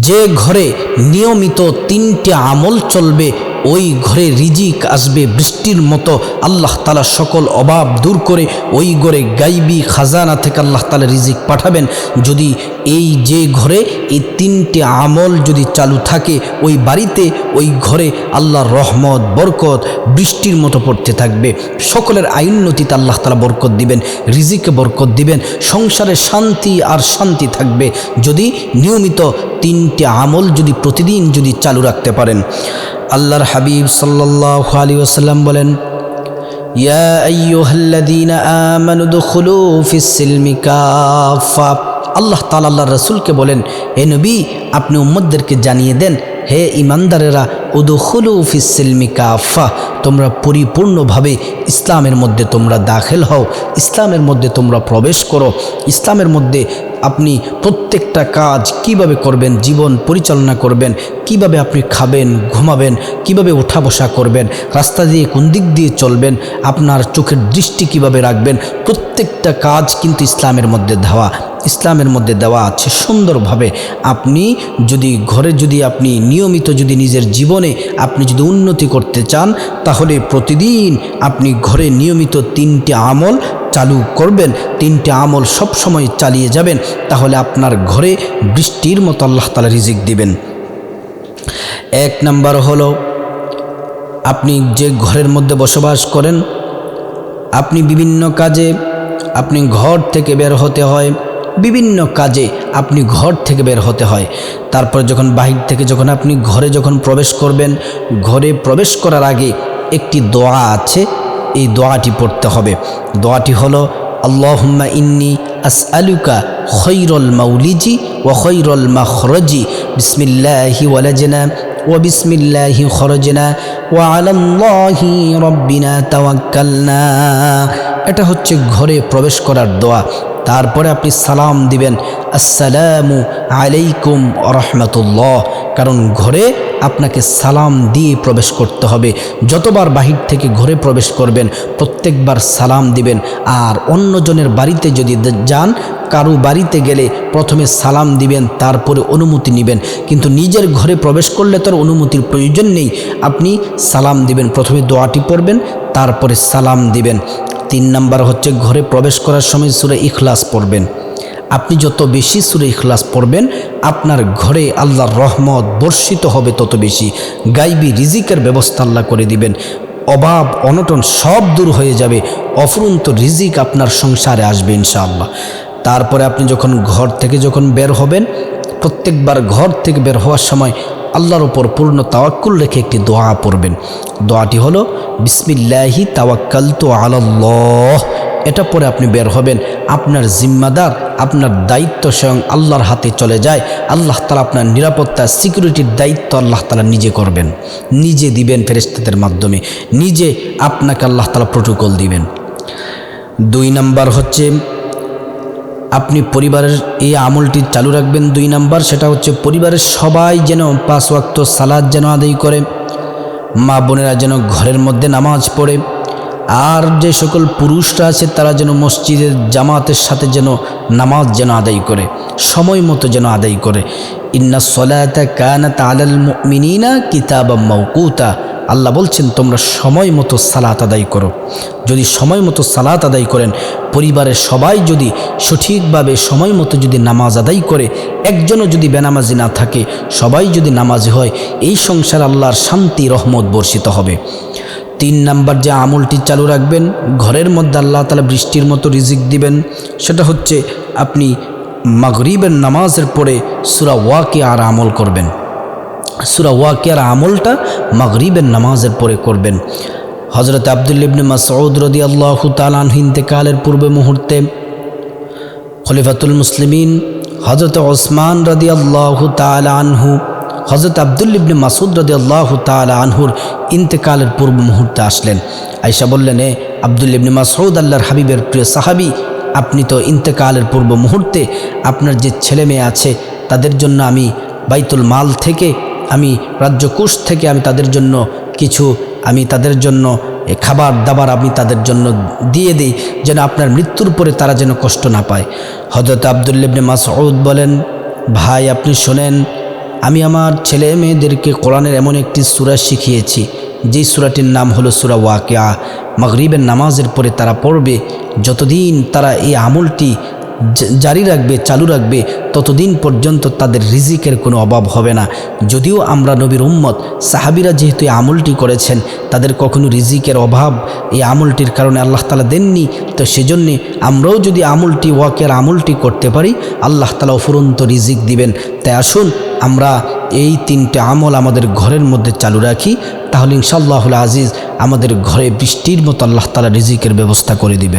যে ঘরে নিয়মিত তিনটি আমল চলবে ওই ঘরে রিজিক আসবে বৃষ্টির মতো। আল্লাহ তালা সকল অভাব দূর করে ওই ঘরে গাইবি খাজানা থেকে আল্লাহ তালা রিজিক পাঠাবেন। যদি এই যে ঘরে এই তিনটে আমল যদি চালু থাকে, ওই বাড়িতে ওই ঘরে আল্লাহর রহমত, বরকত বৃষ্টির মতো পড়তে থাকবে। সকলের আইন্নতিতে আল্লাহ তালা বরকত দিবেন, রিজিকে বরকত দিবেন। সংসারে শান্তি আর শান্তি থাকবে। যদি নিয়মিত তিনটে আমল যদি প্রতিদিন যদি চালু রাখতে পারেন। আল্লাহর হাবিব সাল্লাহ আলী ওসাল্লাম বলেন, ইয়া আইয়ুহাল্লাযীনা আমানু দুখুলু ফিস-সিলমি কাফা আল্লাহ তাআলা আল্লাহর রাসূলকে বলেন হে নবী, আপনি উম্মতদেরকে জানিয়ে দেন, হে ইমানদারেরা উদুখুলু ফিস-সিলমি কাফা তোমরা পরিপূর্ণভাবে ইসলামের মধ্যে তোমরা দাখিল হও, ইসলামের মধ্যে তোমরা প্রবেশ করো। ইসলামের মধ্যে আপনি প্রত্যেকটা কাজ কীভাবে করবেন, জীবন পরিচালনা করবেন, কীভাবে আপনি খাবেন, ঘুমাবেন, কীভাবে ওঠা বসা করবেন, রাস্তা দিয়ে কোন দিক দিয়ে চলবেন, আপনার চোখের দৃষ্টি কীভাবে রাখবেন, প্রত্যেকটা কাজ কিন্তু ইসলামের মধ্যে দেওয়া। ইসলামের মধ্যে দেওয়া আছে সুন্দরভাবে। আপনি যদি ঘরে যদি আপনি নিয়মিত যদি নিজের জীবনে আপনি যদি উন্নতি করতে চান তাহলে প্রতিদিন আপনি ঘরে নিয়মিত তিনটে আমল চালু করবেন। তিনটে আমল সব সময় চালিয়ে যাবেন। তাহলে আপনার ঘরে বৃষ্টির মতো আল্লাহ তালা রিজিক দিবেন। এক নাম্বার হলো, আপনি যে ঘরের মধ্যে বসবাস করেন, আপনি বিভিন্ন কাজে আপনি ঘর থেকে বের হতে হয়। বিভিন্ন কাজে আপনি ঘর থেকে বের হতে হয়। তারপর যখন বাহির থেকে যখন আপনি ঘরে যখন প্রবেশ করবেন, ঘরে প্রবেশ করার আগে একটি দোয়া আছে, এই দোয়াটি পড়তে হবে। দোয়াটি হলো, আল্লাহম্মা ইন্নি আস আলুকা খৈরল মাউলিজি ও খৈরল মাখরজি। বিসমিল্লাহি ওয়ালাজনা ও বিসমিল্লাহি খরজনা ও আলাল্লাহি রব্বিনা তাওয়াক্কালনা। এটা হচ্ছে ঘরে প্রবেশ করার দোয়া। তারপরে আপনি সালাম দিবেন, আসসালামু আলাইকুম রহমতুল্লাহ। কারণ ঘরে আপনাকে সালাম দিয়ে প্রবেশ করতে হবে। যতবার বাহির থেকে ঘরে প্রবেশ করবেন, প্রত্যেকবার সালাম দিবেন। আর অন্যজনের বাড়িতে যদি যান, কারও বাড়িতে গেলে প্রথমে সালাম দিবেন, তারপরে অনুমতি নেবেন। কিন্তু নিজের ঘরে প্রবেশ করলে তার অনুমতির প্রয়োজন নেই। আপনি সালাম দিবেন, প্রথমে দোয়াটি পড়বেন, তারপরে সালাম দিবেন। তিন নাম্বার হচ্ছে ঘরে প্রবেশ করার সময় সুরে ইখলাস পড়বেন। আপনি যত বেশি সুরে ইখলাস পড়বেন, আপনার ঘরে আল্লাহর রহমত বর্ষিত হবে তত বেশি। গাইবি রিজিকের ব্যবস্থা আল্লাহ করে দিবেন। অভাব, অনটন সব দূর হয়ে যাবে। অফুরন্ত রিজিক আপনার সংসারে আসবে ইনশাআল্লাহ। তারপরে আপনি যখন ঘর থেকে যখন বের হবেন, প্রত্যেকবার ঘর থেকে বের হওয়ার সময় আল্লাহর ওপর পূর্ণ তাওয়াক্কুল রেখে একটি দোয়া পড়বেন। দোয়াটি হলো, বিসমিল্লাহি তাওয়াক্কাল তো আল্লাহ এটা পরে আপনি বের হবেন। আপনার জিম্মাদার, আপনার দায়িত্ব স্বয়ং আল্লাহর হাতে চলে যায়। আল্লাহ তালা আপনার নিরাপত্তা, সিকিউরিটির দায়িত্ব আল্লাহ তালা নিজে করবেন। নিজে দিবেন ফেরেস্তাদের মাধ্যমে। নিজে আপনাকে আল্লাহ তালা প্রোটোকল দিবেন। দুই নাম্বার হচ্ছে, আপনি পরিবারের এই আমলটি চালু রাখবেন। দুই নাম্বার সেটা হচ্ছে, পরিবারের সবাই যেন পাঁচ ওয়াক্ত সালাদ যেন আদায় করে। মা বোনেরা যেন ঘরের মধ্যে নামাজ পড়ে। আর যে সকল পুরুষরা আছে, তারা যেন মসজিদের জামাতের সাথে যেন নামাজ যেন আদায় করে, সময় মতো যেন আদায় করে। ইন্না সলাতা কানাত আলাল মিনিনা কিতাবা মৌকুতা আল্লাহ বলছেন, তোমরা সময় মতো সালাত আদায় করো। যদি সময় মতো সালাত আদায় করেন, পরিবারের সবাই যদি সঠিকভাবে সময় মতো যদি নামাজ আদায় করে, একজনও যদি বেনামাজি না থাকে, সবাই যদি নামাজি হয়, এই সংসার আল্লাহর শান্তি, রহমত বর্ষিত হবে। তিন নাম্বার যে আমলটি চালু রাখবেন, ঘরের মধ্যে আল্লাহ তালা বৃষ্টির মতো রিজিক দিবেন, সেটা হচ্ছে আপনি মাগরিবের নামাজের পরে সুরা ওয়াকে আর আমল করবেন। সুরা ওয়াকিয়ার আমলটা মাগরিবের নামাজের পরে করবেন। হজরত আবদুল ইবনে মাসউদ রদি আল্লাহ তালান ইন্তেকালের পূর্বে মুহূর্তে খলিফাতুল মুসলিমিন হজরত ওসমান রদি আল্লাহ আনহু হজরত আবদুল ইবনে মাসুদ রদি আল্লাহ তালা আনহুর ইন্তেকালের পূর্ব মুহূর্তে আসলেন। আয়সা বললেন, এ আবদুল ইবনে মাসউদ, আল্লাহর হাবিবের প্রিয় সাহাবি, আপনি তো ইন্তেকালের পূর্ব মুহূর্তে আপনার যে ছেলে মেয়ে আছে, তাদের জন্য আমি বাইতুল মাল থেকে, আমি রাজ্যকোষ থেকে আমি তাদের জন্য কিছু, আমি তাদের জন্য খাবার, দাবার আমি তাদের জন্য দিয়ে দিই, যেন আপনার মৃত্যুর পরে তারা যেন কষ্ট না পায়। হজরত আবদুল্লিবনে মাসউদ বলেন, ভাই, আপনি শোনেন আমি আমার ছেলে মেয়েদেরকে কোরআনের এমন একটি সূরা শিখিয়েছি। যেই সূরাটির নাম হলো সুরা ওয়াকিয়া। মাগরিবের নামাজের পরে তারা পড়বে। যতদিন তারা এই আমলটি জারি রাখবে, চালু রাখবে, ততদিন পর্যন্ত তাদের রিজিকের কোনো অভাব হবে না। যদিও আমরা নবীর উম্মত, সাহাবিরা যেহেতু এই আমলটি করেছেন, তাদের কখনো রিজিকের অভাব এই আমলটির কারণে আল্লাহ তালা দেননি। তো সেজন্যে আমরাও যদি আমলটি ওয়াকের আমলটি করতে পারি, আল্লাহ তালা অফুরন্ত রিজিক দিবেন। তাই আসুন আমরা এই তিনটে আমল আমাদের ঘরের মধ্যে চালু রাখি, তাহলে ইনশাল্লাহুল আজিজ আমাদের ঘরে বৃষ্টির মতো আল্লাহ তালা রিজিকের ব্যবস্থা করে দিবেন।